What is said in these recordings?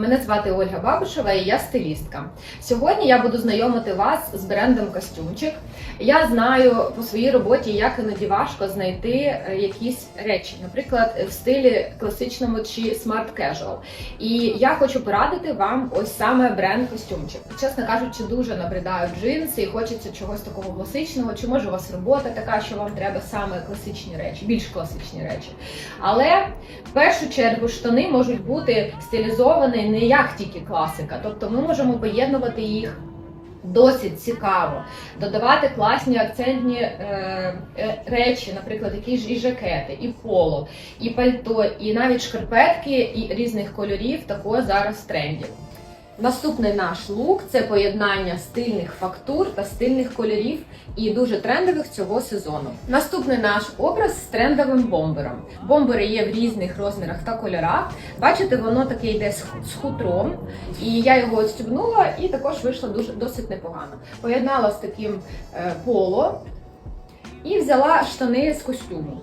Мене звати Ольга Бабушева і я стилістка. Сьогодні я буду знайомити вас з брендом Костюмчик. Я знаю по своїй роботі, як іноді важко знайти е, якісь речі, наприклад, в стилі класичному чи smart casual. І я хочу порадити вам ось саме бренд Костюмчик. Чесно кажучи, дуже набридають джинси і хочеться чогось такого класичного. Чи може у вас робота така, що вам треба саме класичні речі, більш класичні речі. Але в першу чергу штани можуть бути стилізовані не як тільки класика, тобто ми можемо поєднувати їх. Досить цікаво додавати класні акцентні е, е, речі, наприклад, якісь і жакети, і поло, і пальто, і навіть шкарпетки і різних кольорів. Також зараз в тренді. Наступний наш лук це поєднання стильних фактур та стильних кольорів і дуже трендових цього сезону. Наступний наш образ з трендовим бомбером. Бомбери є в різних розмірах та кольорах. Бачите, воно таке йде з хутром, і я його відстібнула, і також вийшло дуже досить непогано. Поєднала з таким е, поло і взяла штани з костюму.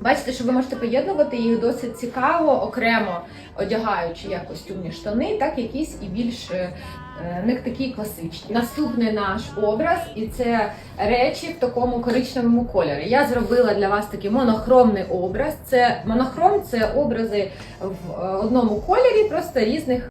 Бачите, що ви можете поєднувати їх досить цікаво, окремо одягаючи як костюмні штани, так якісь і більш не такі класичні. Наступний наш образ, і це речі в такому коричневому кольорі. Я зробила для вас такий монохромний образ. Це монохром це образи в е, одному кольорі, просто різних